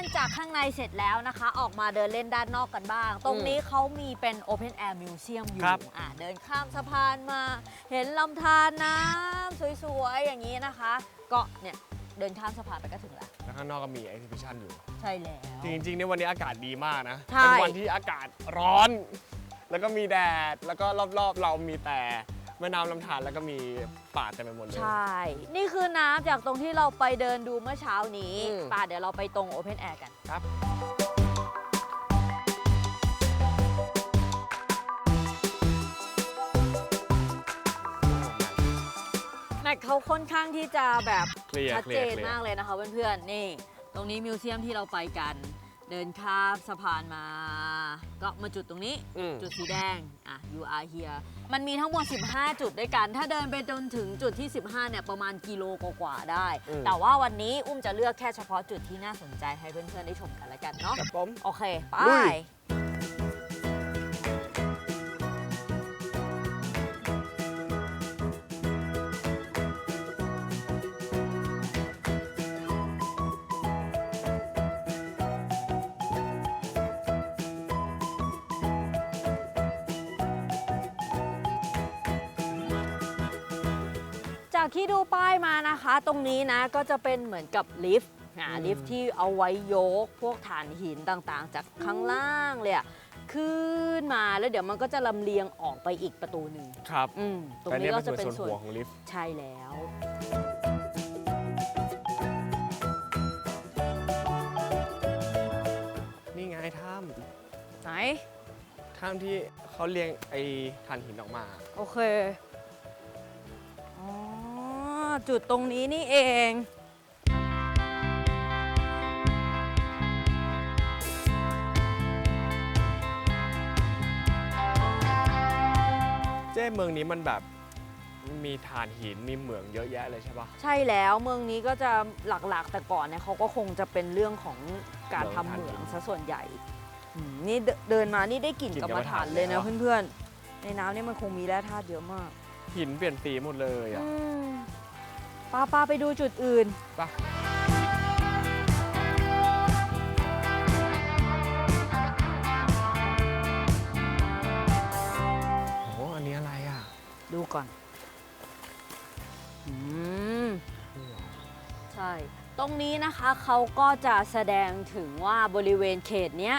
นจากข้างในเสร็จแล้วนะคะ ออกมาเดินเล่นด้านนอกกันบ้าง ตรงนี้เขามีเป็น Open Air Museum อยู่ครับ อะเดินข้ามสะพานมา เห็นลำธารน้ำสวยๆ อย่างนี้นะคะก็เนี่ย เดินข้ามสะพานไปก็ถึงแล้วแล้วข้างนอกก็มี exhibition อยู่ ใช่แล้ว จริงๆในวันนี้อากาศดีมากนะ ใช่ เป็นวันที่อากาศร้อน แล้วก็มีแดด แล้วก็รอบๆ เรามีแต่ แม่น้ำลำธารแล้วก็มีป่าเต็มไปหมดเลย ใช่ นี่คือน้ำจากตรงที่เราไปเดินดูเมื่อเช้านี้อืม ป่าเดี๋ยวเราไปตรง Open Air กัน ครับ แม็กเขาค่อนข้างที่จะแบบเคลียร์ชัดเคลีเจยร์นเคลียมากร์เลยนะคะเพื่อนๆ นี่ ตรงนี้มิวเซียมที่เราไปกัน เดินข้ามสะพานมา ก็มาจุดตรงนี้ อืม จุดสีแดง อะ you are here มันมีทั้งหมด 15 จุดด้วยกัน ถ้าเดินไปจนถึงจุดที่ 15 เนี่ย ประมาณกิโลกว่าๆได้ อืม แต่ว่าวันนี้อุ้มจะเลือกแค่เฉพาะจุดที่น่าสนใจให้เพื่อนๆได้ชมกันแล้วกันเนาะครับผม โอเค ไป ลุย จากที่ดูป้ายมานะคะ ตรงนี้นะก็จะเป็นเหมือนกับลิฟต์อ่าอืมลิฟต์ที่เอาไว้ยกพวกฐานหินต่างๆ จากข้างล่างเลยอะขึ้นมาแล้วเดี๋ยวมันก็จะลำเลียงออกไปอีกประตูหนึ่งครับอืมตรงแต่นี้เนี่ยก็เป็นจะเป็นส่วนส่วนหัวของลิฟต์ใช่แล้วนี่ไงถ้ไหนำถ้ำที่เขาเรียงไอ้ถ่านหินออกมา โอเคอ๋อ จุดตรงนี้นี่เองเจ้เมืองนี้มันแบบมีถ่านหินมีเหมืองเยอะแยะเลยใช่ปะ ใช่แล้วเมืองนี้ก็จะหลักๆแต่ก่อนเนี่ยเขาก็คงจะเป็นเรื่องของการทำเหมืองซะส่วนใหญ่อืมนี่เดิเดินมานี่ได้กลิ่นกลิ่นกรรมฐานกรรมฐานเลยนะแล้วอะเพื่อนๆ ในน้ำเนี่ยมันคงมีแร่ธาตุเยอะมากหินเปลี่ยนสีหมดเลยอะ อืม ปาปาไปดูจุดอื่นปะโอ้โหอันนี้อะไรอะดูก่อน อืม ใช่ ตรงนี้นะคะเขาก็จะแสดงถึงว่าบริเวณเขตเนี้ย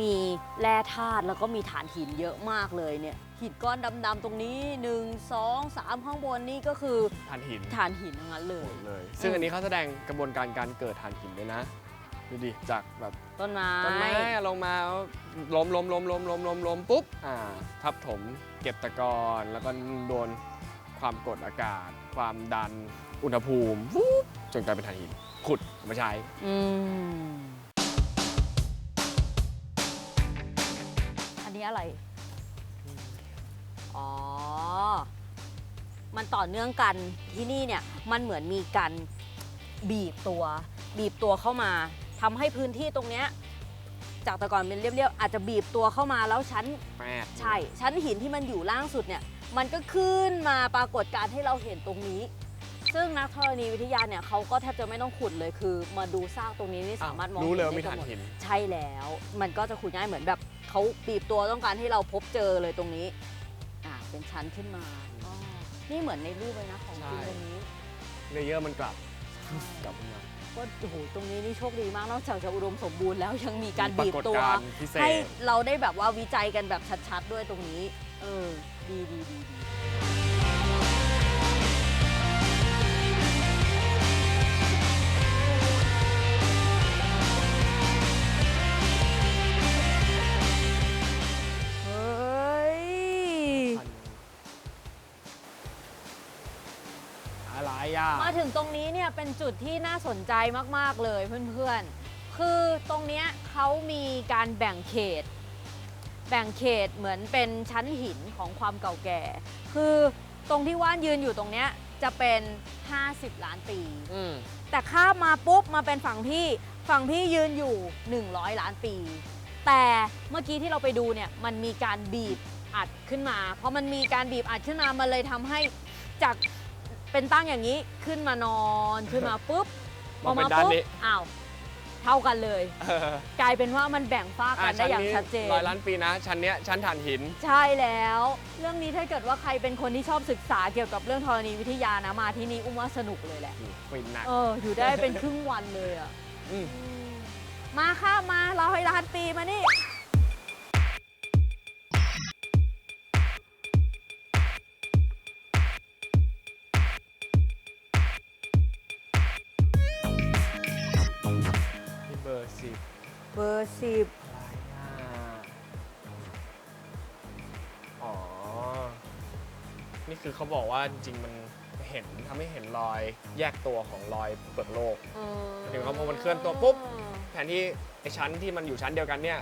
มีแร่ธาตุแล้วก็มีฐานหินเยอะมากเลยเนี่ยหินก้อนดำๆตรงนี้ 1 2 3 ข้างบนนี่ก็คือถ่านหินฐานหินทั้งนั้นเลหมยดเลย ซึ่งอันนี้เขาแสดงกระบวนการการเกิดถ่านหินด้วยนะ ดูดิ จากแบบต้นไม้ต้นไม้ลงมาล้มล้มล้มล้มล้มล้มล้มปุ๊บ อ่า ทับถมเก็บตะกอนแล้วก็โดนความกดอากาศ ความดัน อุณหภูมิวูบจนกลายเป็นถ่านหิน ขุดเอามาใช้ อืม นนี้อะไร อ๋อ มันต่อเนื่องกันที่นี่เนี่ยมันเหมือนมีการบีบตัว บีบตัวเข้ามาทำให้พื้นที่ตรงเนี้ยจากแต่ก่อนเป็นเรียบๆอาจจะบีบตัวเข้ามาแล้วชั้นแปดใช่ชั้นหินที่มันอยู่ล่างสุดเนี่ย มันก็ขึ้นมาปรากฏการณ์ให้เราเห็นตรงนี้ ซึ่งนักธรณีวิทยาเนี่ยเขาก็แทบจะไม่ต้องขุดเลยคือ มาดูซากตรงนี้นี่อ้าวสามารถมองรู้เลยว่าห็มีได้ถ่านหมดหินใช่แล้ว มันก็จะขุดง่ายเหมือนแบบ เขาบีบตัวต้องการให้เราพบเจอเลยตรงนี้ อ่าเป็นชั้นขึ้นมาอ๋อนี่เหมือนในรูปเลยนะของจริงใช่ตรงนี้เลเยอร์มันกลับกลับมาก็โอ้โหตรงนี้นี่โชคดีมากนอกจากจะอุดมสมบูรณ์แล้วยังมีการปราบีบกฏตัวการณ์พิเศให้ษเราได้แบบว่าวิจัยกันแบบชัดๆ ด้วยตรงนี้ เออ ดีดีดีดี ถึงตรงนี้เนี่ยเป็นจุดที่น่าสนใจมากๆเลยเพื่อนๆ คือตรงเนี้ยเขามีการแบ่งเขต แบ่งเขตเหมือนเป็นชั้นหินของความเก่าแก่ คือตรงที่ว่านยืนอยู่ตรงเนี้ยจะเป็น 50 ล้านปี อืมแต่ข้ามมาปุ๊บมาเป็นฝั่งพี่ ฝั่งพี่ยืนอยู่ 100 ล้านปี แต่เมื่อกี้ที่เราไปดูเนี่ยมันมีการบีบอัดขึ้นมา เพราะมันมีการบีบอัดขึ้นมา มันเลยทำให้จาก เป็นตั้งอย่างนี้ขึ้นมานอนขึ้นมาปุ๊บมาเป็นด้านนี้อ้าวเท่ากันเลยเออกลายเป็นว่ามันแบ่งฝ้ากกันได้อย่างชัดเจนร้อยล้านปีนะ ชั้นเนี้ยชั้นถ่านหิน ใช่แล้ว เรื่องนี้ถ้าเกิดว่าใครเป็นคนที่ชอบศึกษาเกี่ยวกับเรื่องธรณีวิทยานะมาที่นี่อุ้มว่าสนุกเลยแหละฟินหนักเอออยู่ได้เป็นครึ่งวันเลยอะอืมมาค่ะมาเราให้ร้านปีมานี่ สิบเบอร์สิบอ๋อ นี่คือเขาบอกว่าจริงๆมันเห็นทำให้เห็นรอยแยกตัวของรอยเปลือกโลก ถึงว่าพอมันเคลื่อนตัวปุ๊บ แทนที่ไอ้ชั้นที่มันอยู่ชั้นเดียวกันเนี่ย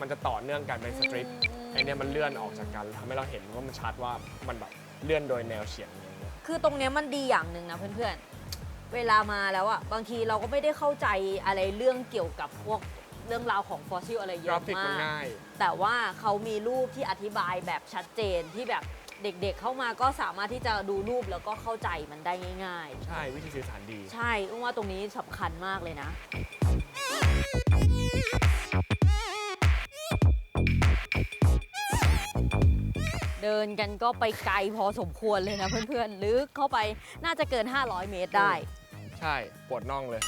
มันจะต่อเนื่องกันเป็นสตริปไอ้เนี่ยมันเลื่อนออกจากกันทำให้เราเห็นว่ามันชัดว่ามันแบบเลื่อนโดยแนวเฉียงอย่างเงี้ยคือตรงเนี้ยมันดีอย่างหนึ่งนะเพื่อนๆ เวลามาแล้วอะบางทีเราก็ไม่ได้เข้าใจอะไรเรื่องเกี่ยวกับพวกเรื่องราวของฟอสซิลอะไรเยกราอะฟิกมันมาก ง่าย แต่ว่าเขามีรูปที่อธิบายแบบชัดเจนที่แบบเด็กๆเข้ามาก็สามารถที่จะดูรูปแล้วก็เข้าใจมันได้ง่าย ใช่ วิธีสื่อสารดี ๆ ใช่อุ้มว่าตรงนี้สำคัญมากเลยนะ เดินกันก็ไปไกลพอสมควรเลยนะเพื่อนๆ ลึกเข้าไปน่าจะเกิน 500 เมตรได้ ใช่ปวดน่องเลย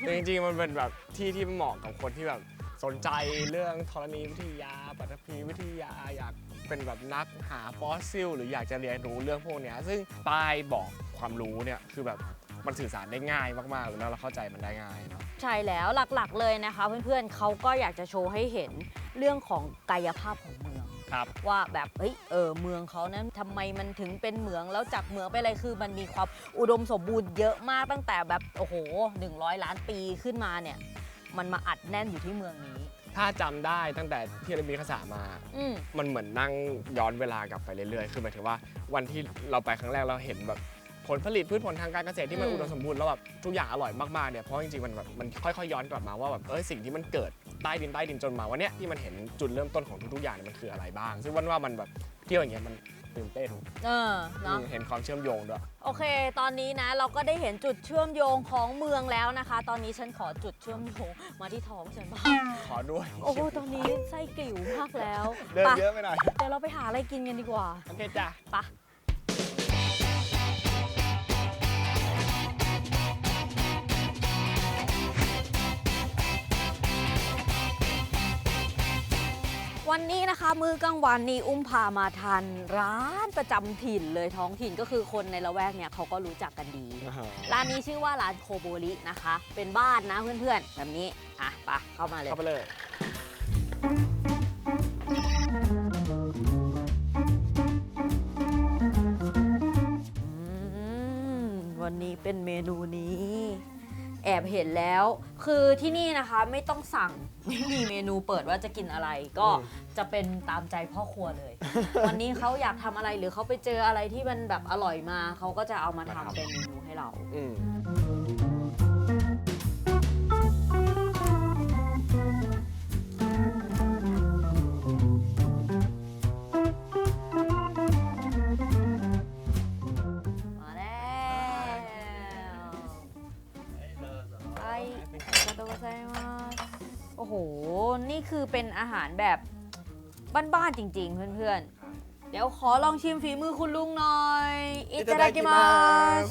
แต่จริงๆ มันเป็นแบบที่ที่เหมาะกับคนที่แบบสนใจเรื่องธรณีวิทยาปฐพีวิทยาอยากเป็นแบบนักหาฟอสซิล หรืออยากจะเรียนรู้เรื่องพวกเนี้ยซึ่งป้ายบอกความรู้เนี่ยคือแบบมันสื่อสารได้ง่ายมากๆเลยแล้วเราเข้าใจมันได้ง่ายเนาะใช่แล้วหลักๆเลยนะคะ เพื่อนๆเขาก็อยากจะโชว์ให้เห็นเรื่องของกายภาพของเมือง ครับ ว่าแบบเฮ้ยเออเมืองเขานั้นทำไมมันถึงเป็นเหมืองแล้วจากเหมืองไปอะไรคือมันมีความอุดมสมบูรณ์เยอะมากตั้งแต่แบบโอ้โห 100 ล้านปีขึ้นมาเนี่ย มันมาอัดแน่นอยู่ที่เมืองนี้ ถ้าจำได้ตั้งแต่ที่เรามีภาษามา อืม มันเหมือนนั่งย้อนเวลากลับไปเรื่อยๆ คือหมายถึงว่าวันที่เราไปครั้งแรกเราเห็นแบบ ผลผลิตพืชผลทางการเกษตรที่มันอืมอุดมสมบูรณ์แล้วแบบทุกอย่างอร่อยมากๆเนี่ยเพราะจริงๆมันแบบมันค่อยๆย้อนกลับมาว่าแบบเออสิ่งที่มันเกิดใต้ดินใต้ดินจนมาวันเนี้ยที่มันเห็นจุดเริ่มต้นของทุกๆอย่างเนี่ยมันคืออะไรบ้าง ซึ่งวันว่ามันแบบเที่ยวอย่างเงี้ยมันตื่นเต้นเออเนาะอืมเห็นความเชื่อมโยงด้วย โอเค ตอนนี้นะเราก็ได้เห็นจุดเชื่อมโยงของเมืองแล้วนะคะ ตอนนี้ฉันขอจุดเชื่อมโยงมาที่ท้องฉันบ้าง ขอด้วยโอ้โห ตอนนี้ไส้กลิ่วมากแล้วเดินไปเยอะไปหน่อยเดี๋ยวเราไปหาอะไรกินกันดีกว่า โอเคจ้ะ ไป วันนี้นะคะมื้อกลางวันนี้อุ้มพามาทานร้านประจำถิ่นเลยท้องถิ่นก็คือคนในละแวกเนี่ยเขาก็รู้จักกันดีร้านนี้ชื่อว่าร้านโคโบรินะคะ เป็นบ้านนะเพื่อนๆ แบบนี้ อะไปะเข้ามาเลย เข้าไปเลย อืมวันนี้เป็นเมนูนี้ แอบเห็นแล้ว คือที่นี่นะคะไม่ต้องสั่ง ไม่มีเมนูเปิดว่าจะกินอะไรก็อืมจะเป็นตามใจพ่อครัวเลย วันนี้เขาอยากทำอะไรหรือเขาไปเจออะไรที่มันแบบอร่อยมาเขาก็จะเอามาทำเป็นเมนูให้เรา อืม คือเป็นอาหารแบบบ้านๆจริง ๆ เพื่อนๆ เดี๋ยวขอลองชิมฝีมือคุณลุงหน่อยอิตาดากิมาส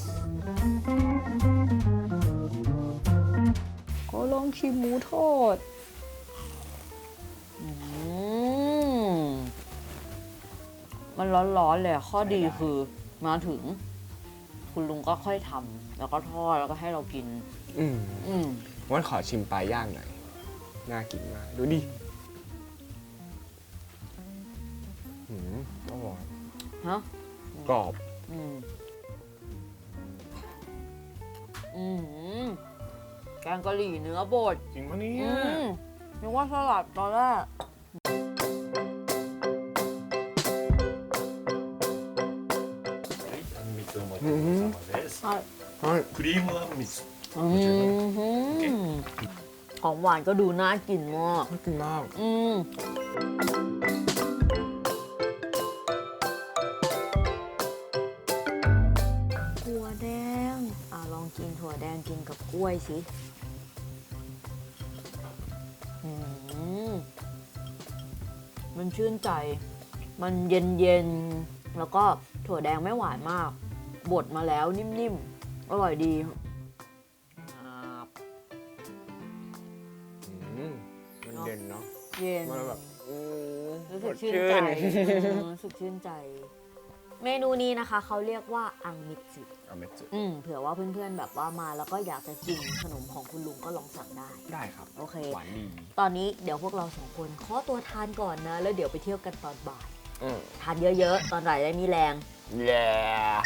ขอลองชิมหมูทอดอืมมันร้อนๆเลยอะข้อดีคือมาถึง คุณลุงก็ค่อยทำแล้วก็ทอดแล้วก็ให้เรากิน อืมอืม วันขอชิมปลาย่างหน่อย น่ากินมาก ดูดิ ฮะ กรอบ อืม อืมแกงกะหรี่เนื้อบด จริงปะเนี่ อื ย มนึกว่าสลัดตอนแรก はい、あんみつお待ちどおさまです。 はい クリームあんみつ。 อืมของหวานก็ดูน่ากินมาก น่ากินมาก อืม กินถั่วแดงกินกับกล้วยสิอืมมันชื่นใจ มันเย็นเย็นๆแล้วก็ถั่วแดงไม่หวานมาก บดมาแล้วนิ่มๆ อร่อยดีอ่าอืมมันเย็นเนาะ เย็นมันแบบอืมรู้สึกสดชื่นใจอืมรู้สึกชื่นใจ เมนูนี้นะคะเขาเรียกว่าอังมิตสึเอาเม็ดจืดอืมเผื่อว่าเพื่อนๆแบบว่ามาแล้วก็อยากจะกินขนมของคุณลุงก็ลองสั่งได้ ได้ครับ โอเค หวานดี ตอนนี้เดี๋ยวพวกเราสองคนขอตัวทานก่อนนะ แล้วเดี๋ยวไปเที่ยวกันตอนบ่าย อืมทานเยอะๆ ตอนบ่ายได้มีแรง yeah